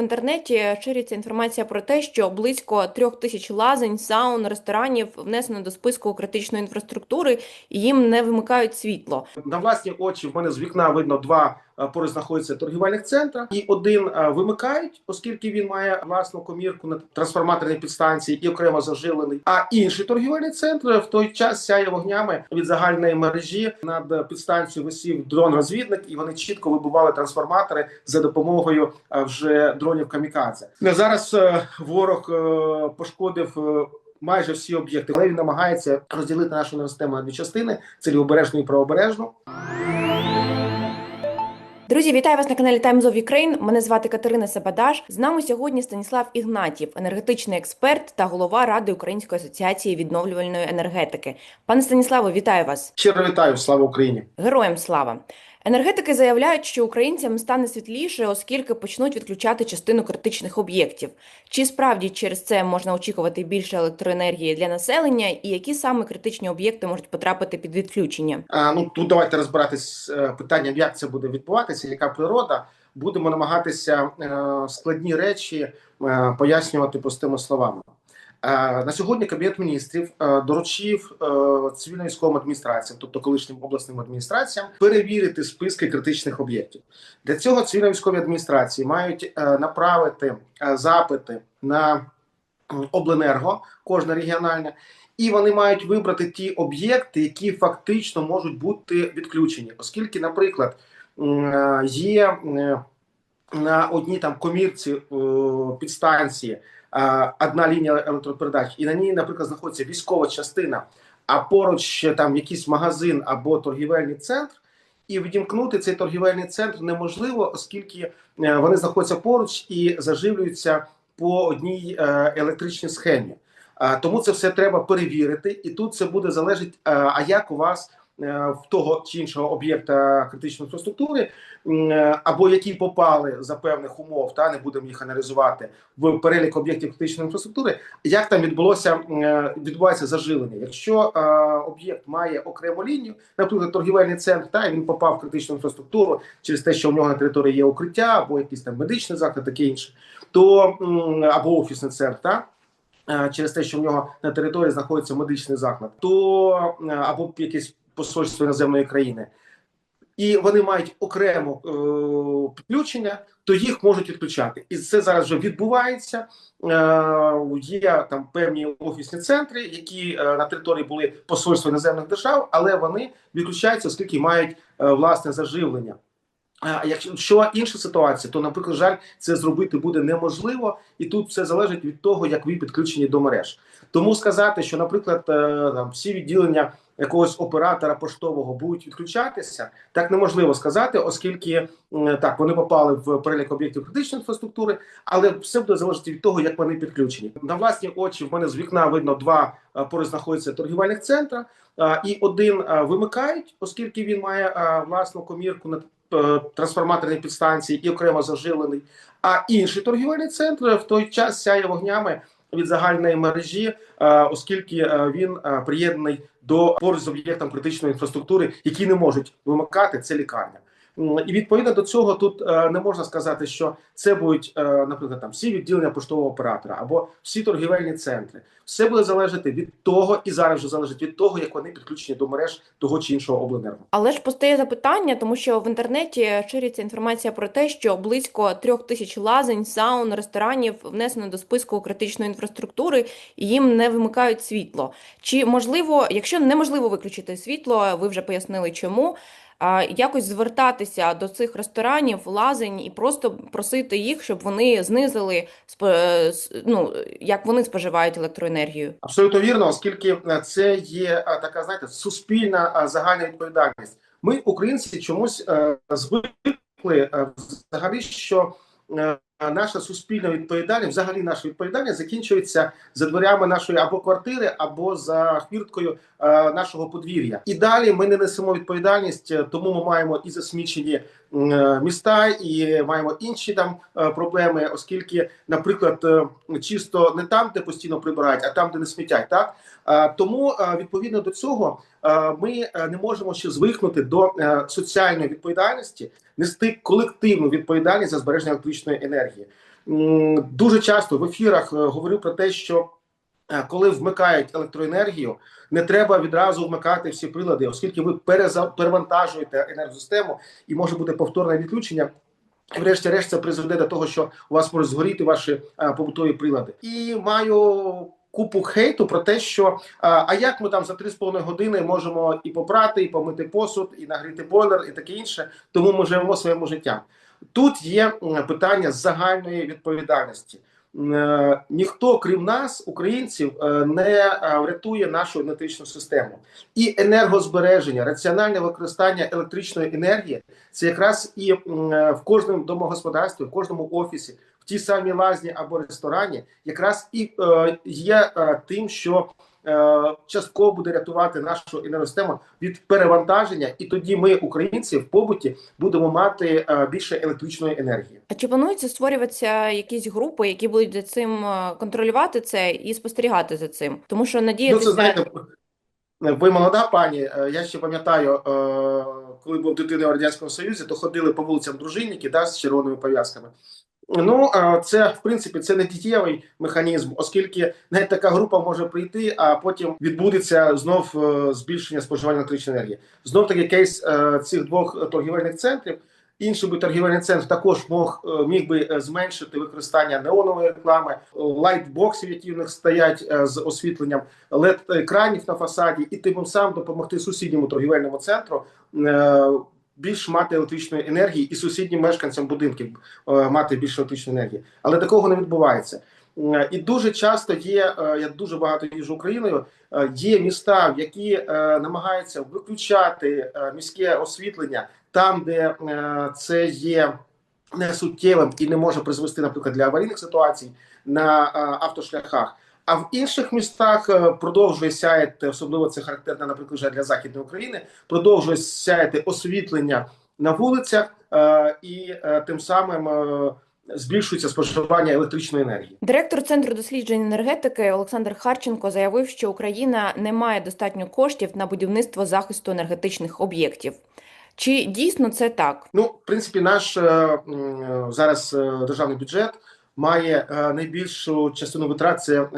В інтернеті шириться інформація про те, що близько трьох тисяч лазень, саун, ресторанів внесено до списку критичної інфраструктури, і їм не вимикають світло. На власні очі в мене з вікна видно два поруч знаходяться торгівельних центра, і один е, вимикають, оскільки він має власну комірку на трансформаторній підстанції і окремо заживлений. А інший торгівельний центр в той час сяє вогнями від загальної мережі. Над підстанцією висів дрон-розвідник, і вони чітко вибивали трансформатори за допомогою е, вже дронів камікадзе. Зараз е, ворог е, пошкодив. е, Майже всі об'єкти, але він намагається розділити нашу систему на дві частини: це лівобережну і правобережну. Друзі, вітаю вас на каналі Times of Ukraine. Мене звати Катерина Сабадаш. З нами сьогодні Станіслав Ігнатів, енергетичний експерт та голова Ради Української асоціації відновлювальної енергетики. Пане Станіславе, вітаю вас. Щиро вітаю, слава Україні! Героям слава! Енергетики заявляють, що українцям стане світліше, оскільки почнуть відключати частину критичних об'єктів. Чи справді через це можна очікувати більше електроенергії для населення, і які саме критичні об'єкти можуть потрапити під відключення? А, ну тут давайте розбиратись з е, питанням, як це буде відбуватися, яка природа. Будемо намагатися е, складні речі е, пояснювати простими словами. Е, на сьогодні Кабінет міністрів е, доручив е, цивільно-військовим адміністраціям, тобто колишнім обласним адміністраціям, перевірити списки критичних об'єктів. Для цього цивільно-військові адміністрації мають направити запити на обленерго, кожна регіональна, і вони мають вибрати ті об'єкти, які фактично можуть бути відключені, оскільки, наприклад, є на одній там комірці е, підстанції одна лінія електропередач, і на ній, наприклад, знаходиться військова частина, а поруч ще там якийсь магазин або торгівельний центр. І відімкнути цей торгівельний центр неможливо, оскільки е, вони знаходяться поруч і заживлюються по одній е, електричній схемі. Тому це все треба перевірити, і тут це буде залежати, е, а як у вас в того чи іншого об'єкта критичної інфраструктури, е, або які попали за певних умов, та не будемо їх аналізувати в перелік об'єктів критичної інфраструктури, як там відбулося е, відбувається заживлення. Якщо е, об'єкт має окрему лінію, наприклад, торгівельний центр, та він попав в критичну інфраструктуру через те, що в нього на території є укриття або якийсь там медичний заклад, таке інше, то або офісний центр, та е, через те, що в нього на території знаходиться медичний заклад, то е, або якесь посольство іноземної країни, і вони мають окремо е, підключення, то їх можуть відключати. І це зараз вже відбувається. Е, є там певні офісні центри, які е, на території були посольства іноземних держав, але вони відключаються, оскільки мають е, власне заживлення. А якщо інша ситуація, то, наприклад, жаль, це зробити буде неможливо, і тут все залежить від того, як ви підключені до мереж. Тому сказати, що, наприклад, е, там всі відділення якогось оператора поштового будуть відключатися, так неможливо сказати, оскільки так вони попали в перелік об'єктів критичної інфраструктури, але все буде залежати від того, як вони підключені. На власні очі в мене з вікна видно два е, поруч знаходяться торгівельних центра, е, і один е, вимикають, оскільки він має власну комірку на трансформаторній підстанції і окремо заживлений. А інший торгівельний центр в той час сяє вогнями від загальної мережі, е, оскільки е, він е, приєднаний до поруч з об'єктом критичної інфраструктури, які не можуть вимикати це лікарня. І відповідно до цього тут е, не можна сказати, що це будуть, е, наприклад, там всі відділення поштового оператора або всі торгівельні центри. Все буде залежати від того, і зараз вже залежить від того, як вони підключені до мереж того чи іншого обленерго. Але ж постає запитання, тому що в інтернеті шириться інформація про те, що близько трьох тисяч лазень, саун, ресторанів внесено до списку критичної інфраструктури, і їм не вимикають світло. Чи можливо, якщо неможливо виключити світло, ви вже пояснили чому. Якось звертатися до цих ресторанів, лазень і просто просити їх, щоб вони знизили е, ну, як вони споживають електроенергію. Абсолютно вірно, оскільки е, це є е, така, знаєте, суспільна загальна відповідальність. Ми, українці, чомусь звикли взагалі, що наша суспільна відповідальність, взагалі наша відповідальність закінчується за дверями нашої або квартири, або за хвірткою е, нашого подвір'я. І далі ми не несемо відповідальність, е, тому ми маємо і засмічені міста, і маємо інші там е, проблеми, оскільки, наприклад, е, чисто не там, де постійно прибирають, а там, де не смітять. Так Е, тому е, відповідно до цього е, ми е, не можемо ще звикнути до е, соціальної відповідальності, нести колективну відповідальність за збереження електричної енергії. Дуже часто в ефірах е, говорю про те, що е, коли вмикають електроенергію, не треба відразу вмикати всі прилади, оскільки ви перевантажуєте енергосистему і може бути повторне відключення. Врешті-решт це призведе до того, що у вас можуть згоріти ваші е, побутові прилади. І маю купу хейту про те, що е, а як ми там за 3,5 години можемо і попрати, і помити посуд, і нагріти бойлер, і таке інше. Тому ми живемо своїм життям. Тут є питання загальної відповідальності. Е, Ніхто, крім нас, українців, е, не е, врятує нашу енергетичну систему. І енергозбереження, раціональне використання електричної енергії це якраз і в кожному домогосподарстві, в кожному офісі, в тій самій лазні або ресторані, якраз і є тим, що частково буде рятувати нашу енергосистему від перевантаження, і тоді ми, українці, в побуті будемо мати е, більше електричної енергії. А чи планується створюватися якісь групи, які будуть за цим е, контролювати це і спостерігати за цим? Тому що Ну, це знаєте, ви молода пані. е, Я ще пам'ятаю, е, коли був дитиною в радянському союзі, то ходили по вулицям дружинники да, з червоними пов'язками. Ну це в принципі це не дієвий механізм, оскільки навіть така група може прийти, а потім відбудеться знов е, збільшення споживання електричної енергії. Знов таки кейс е, цих двох торгівельних центрів. Інший би торгівельний центр також мог е, міг би зменшити використання неонової реклами, лайтбоксів, які в них стоять з освітленням, led екранів на фасаді, і тим самим допомогти сусідньому торгівельному центру більш мати електричної енергії і сусіднім мешканцям будинків е, мати більше електричної енергії. Але такого не відбувається. Е, І дуже часто є, е, я дуже багато їжджу Україною. Є міста, які намагаються виключати міське освітлення там, де це є несуттєвим і не може призвести, наприклад, для аварійних ситуацій на автошляхах. А в інших містах е, продовжує сяяти, особливо це характерно, наприклад, вже для західної України, продовжує сяяти освітлення на вулицях, е, і е, тим самим збільшується споживання електричної енергії. Директор Центру досліджень енергетики Олександр Харченко заявив, що Україна не має достатньо коштів на будівництво захисту енергетичних об'єктів. Чи дійсно це так? Ну, в принципі, наш зараз державний бюджет має е, найбільшу частину витрат це е,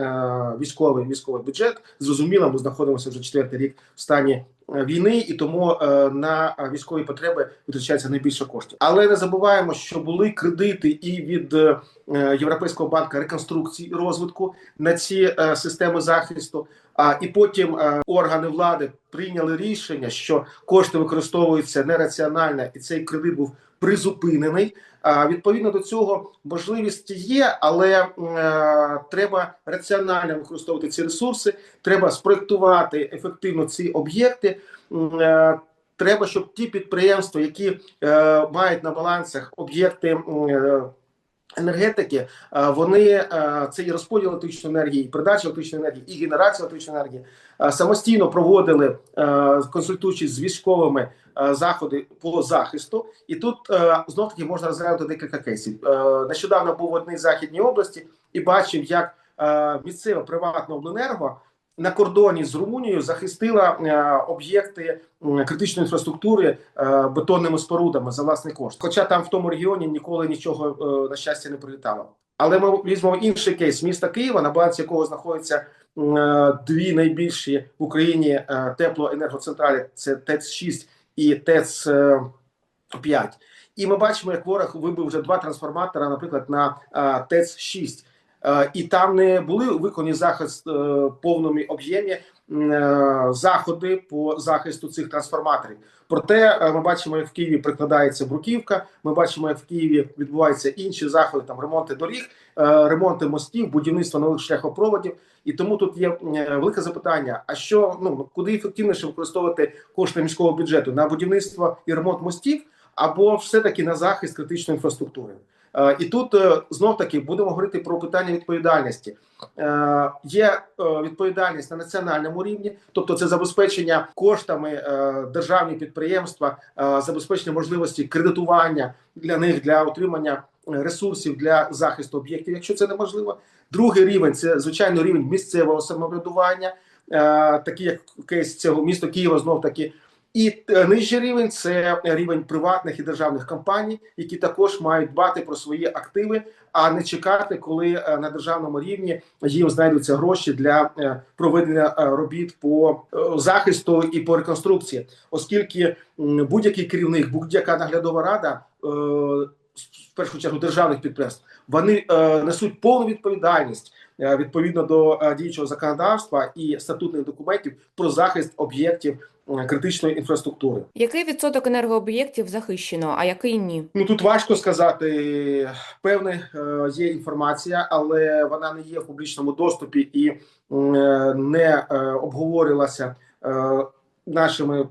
військовий військовий бюджет. Зрозуміло, ми знаходимося вже четвертий рік в стані е, війни, і тому е, на е, військові потреби витрачається найбільше коштів. Але не забуваємо, що були кредити і від е, Європейського банку реконструкції і розвитку на ці е, системи захисту. А і потім е, органи влади прийняли рішення, що кошти використовуються нераціонально, і цей кредит був призупинений. А відповідно до цього можливість є, але е, треба раціонально використовувати ці ресурси. Треба спроектувати ефективно ці об'єкти. Е, треба, щоб ті підприємства, які е, мають на балансах об'єкти. Енергетики е, вони е, це і розподіл електричної енергії, і передача електричної енергії, і генерація електричної енергії е, самостійно проводили, консультуючись з військовими заходи по захисту. І тут знов таки можна розглянути декілька кейсів. Нещодавно був в одній західній області і бачив, як е, місцева приватна обленерго на кордоні з Румунією захистила е, об'єкти критичної інфраструктури е, бетонними спорудами за власний кошт. Хоча там в тому регіоні ніколи нічого е, на щастя не прилітало. Але ми візьмемо інший кейс міста Києва, на балансі якого знаходяться дві найбільші в Україні теплоенергоцентралі: це ТЕЦ 6 і ТЕЦ 5. І ми бачимо, як ворог вибив вже два трансформатора, наприклад, на ТЕЦ 6 Е, і там не були виконані захист е, в повному об'ємі е, заходи по захисту цих трансформаторів. Проте е, ми бачимо, як в Києві прикладається бруківка. Ми бачимо, як в Києві відбуваються інші заходи, там ремонти доріг, е, ремонти мостів, будівництво нових шляхопроводів. І тому тут є е, велике запитання: а що ну куди ефективніше використовувати кошти міського бюджету на будівництво і ремонт мостів, або все таки на захист критичної інфраструктури? Е, І тут знов таки будемо говорити про питання відповідальності. Е, Є е, відповідальність на національному рівні, тобто це забезпечення коштами е, державні підприємства, е, забезпечення можливості кредитування для них для отримання ресурсів для захисту об'єктів, якщо це неможливо. Другий рівень це звичайно рівень місцевого самоврядування, е, такий як кейс цього міста Києва, знов таки. І е, нижчий рівень це рівень приватних і державних компаній, які також мають дбати про свої активи, а не чекати, коли е, на державному рівні їм знайдуться гроші для е, проведення робіт по захисту і по реконструкції, оскільки будь-який керівник, будь-яка наглядова рада. В першу чергу державних підприємств вони несуть повну відповідальність відповідно до діючого законодавства і статутних документів про захист об'єктів критичної інфраструктури. Який відсоток енергооб'єктів захищено, а який ні? Ну тут важко сказати. Певне е, є інформація, але вона не є в публічному доступі і е, не е, обговорювалася е, нашими е,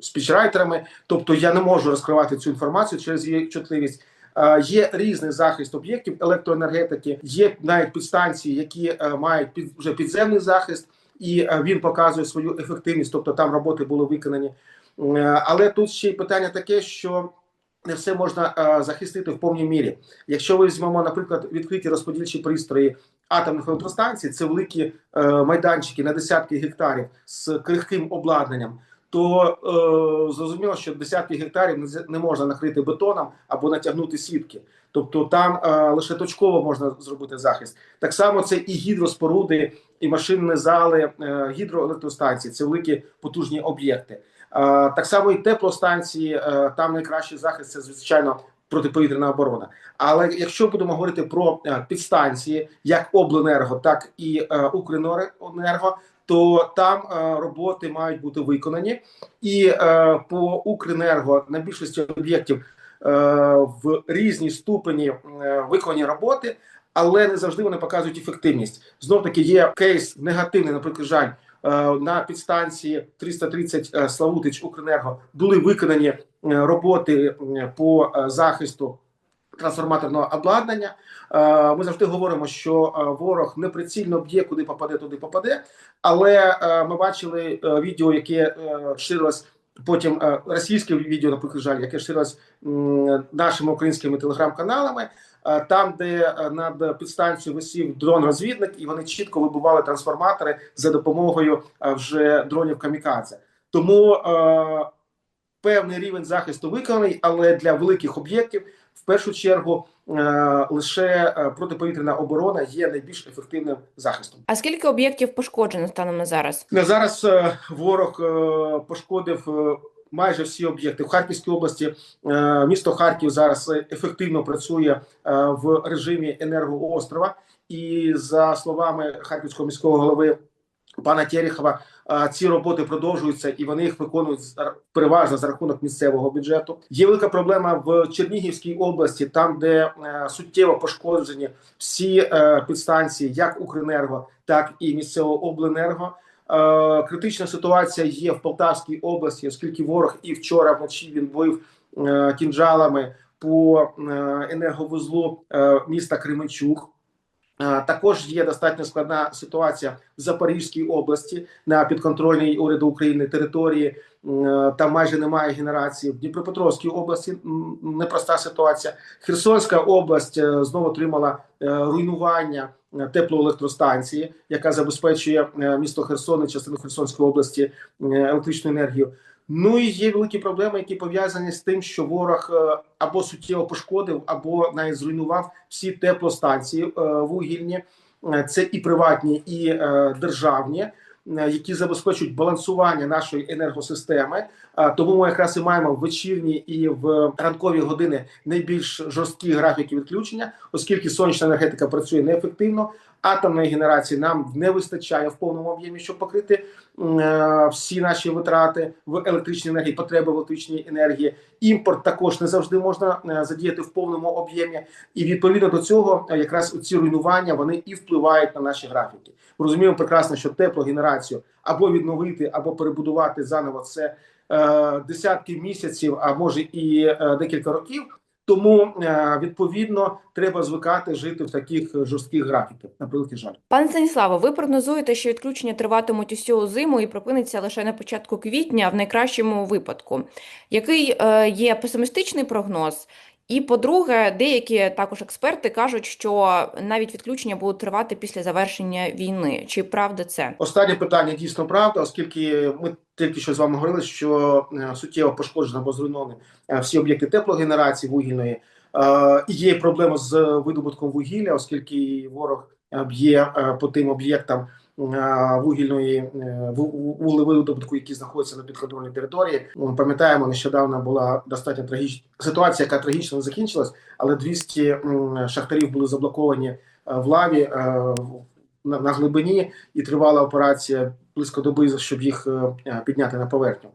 спічрайтерами. Тобто я не можу розкривати цю інформацію через її чутливість. Е, Є різний захист об'єктів електроенергетики, є навіть підстанції, які е, мають під вже підземний захист, і е, він показує свою ефективність, тобто там роботи були виконані. Е, Але тут ще й питання таке, що не все можна е, захистити в повній мірі. Якщо ми візьмемо, наприклад, відкриті розподільчі пристрої атомних електростанцій, це великі майданчики на десятки гектарів з крихким обладнанням. То е, зрозуміло, що десятки гектарів не, можна накрити бетоном або натягнути сітки. Тобто там е, лише точково можна зробити захист. Так само це і гідроспоруди, і машинні зали, е, гідроелектростанції це великі потужні об'єкти. Е, Так само і теплостанції, е, там найкращий захист це звичайно протиповітряна оборона. Але якщо будемо говорити про е, підстанції, як обленерго, так і е, Укренерго, то там е, роботи мають бути виконані, і е, по Укренерго на більшості об'єктів е, в різній ступені виконані роботи. Але не завжди вони показують ефективність. Знов таки є кейс негативний, наприклад, жаль, на підстанції 330 е, Славутич Укренерго були виконані роботи по захисту трансформаторного обладнання. Е, Ми завжди говоримо, що е, ворог неприцільно б'є, куди попаде, туди попаде. Але е, ми бачили відео, яке ширилось потім російське відео, наприклад, жаль, яке ширилось нашими українськими телеграм-каналами. Там, де над підстанцією висів дрон-розвідник, і вони чітко вибивали трансформатори за допомогою вже дронів камікадзе. Тому е, певний рівень захисту виконаний, але для великих об'єктів в першу чергу е, лише е, протиповітряна оборона є найбільш ефективним захистом. А скільки об'єктів пошкоджено станом на зараз? На зараз е, ворог пошкодив майже всі об'єкти в Харківській області. Місто Харків зараз ефективно працює в режимі енергоострова. І за словами харківського міського голови пана Терехова, ці роботи продовжуються і вони їх виконують переважно за рахунок місцевого бюджету. Є велика проблема в Чернігівській області, там де е, суттєво пошкоджені всі е, підстанції, як Укренерго, так і місцевого обленерго. Е, Критична ситуація є в Полтавській області, оскільки ворог і вчора вночі він бив кінжалами по енерговузлу міста Кременчук. Е, Також є достатньо складна ситуація в Запорізькій області на підконтрольній уряду України території. Е, Там майже немає генерації. В Дніпропетровській області непроста ситуація. Херсонська область е, знову отримала руйнування теплоелектростанції, яка забезпечує місто Херсон і частину Херсонської області е, електричною енергією. Ну і є великі проблеми, які пов'язані з тим, що ворог е, або суттєво пошкодив, або навіть зруйнував всі теплостанції е, вугільні. Е, Це і приватні, і державні, які забезпечують балансування нашої енергосистеми. Тому ми якраз і маємо в вечірні і в ранкові години найбільш жорсткі графіки відключення, оскільки сонячна енергетика працює неефективно. Атомної генерації нам не вистачає в повному об'ємі, щоб покрити всі наші витрати в електричній енергії, потреби в електричній енергії. Імпорт також не завжди можна е, задіяти в повному об'ємі, і відповідно до цього, е, якраз ці руйнування вони і впливають на наші графіки. Ми розуміємо прекрасно, що теплогенерацію або відновити, або перебудувати заново це е, десятки місяців, а може і е, декілька років. Тому е, відповідно треба звикати жити в таких жорстких графіках. На превеликий жаль. Пане Станіславе, ви прогнозуєте, що відключення триватимуть усю зиму і припиниться лише на початку квітня, в найкращому випадку. Який е, є песимістичний прогноз? І по-друге, деякі також експерти кажуть, що навіть відключення будуть тривати після завершення війни. Чи правда це? Останнє питання дійсно правда, оскільки ми тільки що з вами говорили, що е, суттєво пошкоджено або зруйновані е, всі об'єкти теплогенерації вугільної. Е, І є проблема з видобутком вугілля, оскільки ворог б'є по тим об'єктам вугільної е, ву- вуглевидобутку, які знаходяться на підконтрольній території. Ми пам'ятаємо, нещодавно була достатньо трагічна ситуація, яка трагічно не закінчилась, але 200 шахтарів були заблоковані е, в лаві е, на, глибині, і тривала операція близько доби, щоб їх е, підняти на поверхню.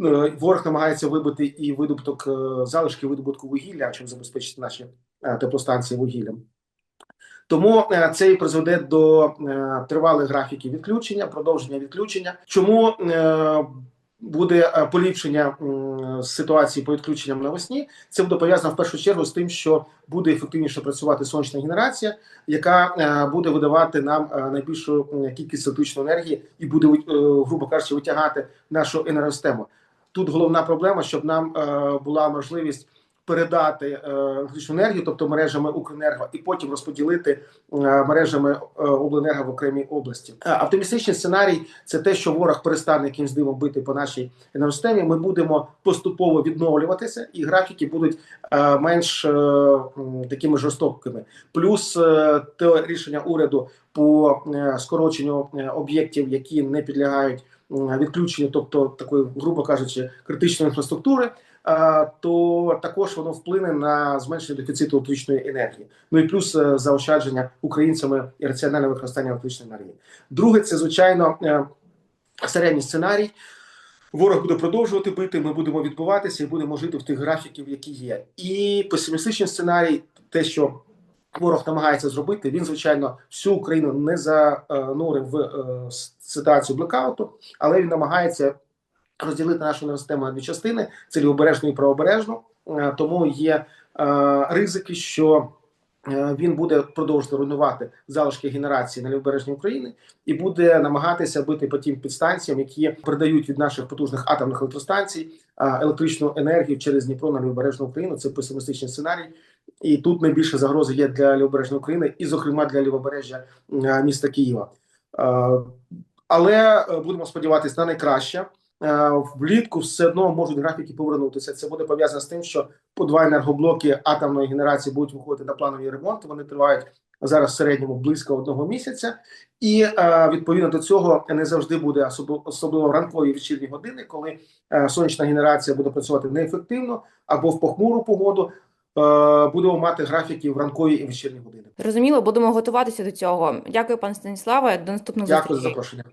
Е, Ворог намагається вибити і видобуток е, залишки видобутку вугілля, щоб забезпечити наші е, теплостанції вугіллям. Тому е, це і призведе до е, тривалих графіків відключення, продовження відключення. Чому е, буде поліпшення ситуації по відключенням навесні? Це буде пов'язано в першу чергу з тим, що буде ефективніше працювати сонячна генерація, яка буде видавати нам найбільшу кількість електричної енергії і буде, грубо кажучи, витягати нашу енергосистему. Тут головна проблема, щоб нам була можливість передати е, електричну енергію, тобто мережами Укренерго, і потім розподілити е, мережами е, обленерго в окремій області. Оптимістичний сценарій це те, що ворог перестане якимсь дивом бити по нашій енергосистемі. Ми будемо поступово відновлюватися, і графіки будуть менш такими жорстокими. Плюс те рішення уряду по скороченню об'єктів, які не підлягають відключенню, тобто такої, грубо кажучи, критичної інфраструктури. Е, То також воно вплине на зменшення дефіциту електричної енергії. Ну і плюс е, заощадження українцями і раціональне використання електричної енергії. Друге, це звичайно е, середній сценарій. Ворог буде продовжувати бити. Ми будемо відбуватися і будемо жити в тих графіків, які є. І песимістичний сценарій, те, що ворог намагається зробити, він звичайно всю Україну не занурив в ситуацію блекауту, але він намагається розділити нашу енергосистему на дві частини: це лівобережну і правобережну. Е, Тому є е, ризики, що е, він буде продовжувати руйнувати залишки генерації на лівобережній України і буде намагатися бити по тим підстанціям, які передають від наших потужних атомних електростанцій електричну енергію через Дніпро на лівобережну Україну. Це песимістичний сценарій. І тут найбільше загрози є для лівобережної України, і, зокрема, для лівобережжя міста Києва. Але будемо сподіватися на найкраще. Е, Влітку все одно можуть графіки повернутися. Це буде пов'язано з тим, що по два енергоблоки атомної генерації будуть виходити на планові ремонти. Вони тривають зараз в середньому близько одного місяця, і е, відповідно до цього не завжди буде особливо, в ранкові вечірні години, коли е, сонячна генерація буде працювати неефективно або в похмуру погоду. Будемо мати графіки в ранкові і вечірні години. Зрозуміло, будемо готуватися до цього. Дякую, пане Станіславе. До наступних Дякую за запрошення.